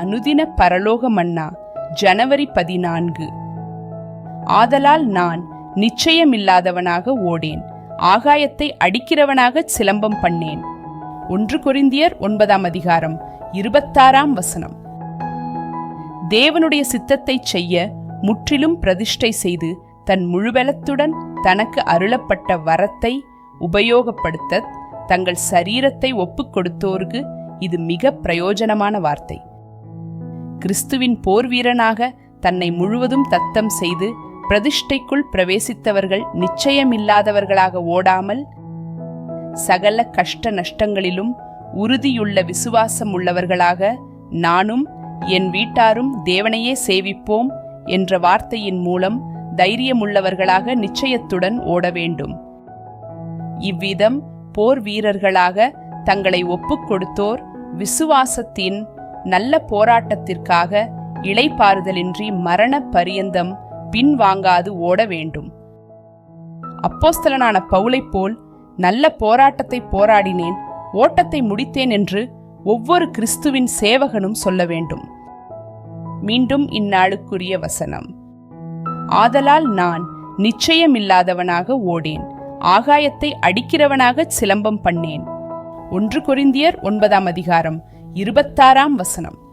அனுதின பரலோக மன்னா ஜனவரி பதினான்கு. ஆதலால் நான் நிச்சயமில்லாதவனாக ஓடேன் ஆகாயத்தை அடிக்கிறவனாக சிலம்பம் பண்ணேன். ஒன்று கொரிந்தியர் ஒன்பதாம் அதிகாரம் இருபத்தாறாம் வசனம். தேவனுடைய சித்தத்தைச் செய்ய முற்றிலும் பிரதிஷ்டை செய்து தன் முழுவலத்துடன் தனக்கு அருளப்பட்ட வரத்தை உபயோகப்படுத்த தங்கள் சரீரத்தை ஒப்புக் கொடுத்தோருக்கு இது மிக பிரயோஜனமான வார்த்தை. கிறிஸ்துவின் போர் வீரனாக தன்னை முழுவதும் தத்தம் செய்து பிரதிஷ்டைக்குள் பிரவேசித்தவர்கள் நிச்சயமில்லாதவர்களாக ஓடாமல் சகல கஷ்ட நஷ்டங்களிலும் உறுதியுள்ள விசுவாசம் உள்ளவர்களாக நானும் என் வீட்டாரும் தேவனையே சேவிப்போம் என்ற வார்த்தையின் மூலம் தைரியமுள்ளவர்களாக நிச்சயத்துடன் ஓட வேண்டும். இவ்விதம் போர் வீரர்களாக தங்களை ஒப்புக் கொடுத்தோர் விசுவாசத்தின் நல்ல போராட்டத்திற்காக இளைப்பாறுதலின்றி மரண பரியந்தம் பின்வாங்காது ஓட வேண்டும். அப்போஸ்தலனான பவுலைப் போல் நல்ல போராட்டத்தை போராடினேன் ஓட்டத்தை முடித்தேன் என்று ஒவ்வொரு கிறிஸ்துவின் சேவகனும் சொல்ல வேண்டும். மீண்டும் இந்நாளுக்குரிய வசனம். ஆதலால் நான் நிச்சயமில்லாதவனாக ஓடேன் ஆகாயத்தை அடிக்கிறவனாக சிலம்பம் பண்ணேன். ஒன்று கொரிந்தியர் ஒன்பதாம் அதிகாரம் இருபத்தாறாம் வசனம்.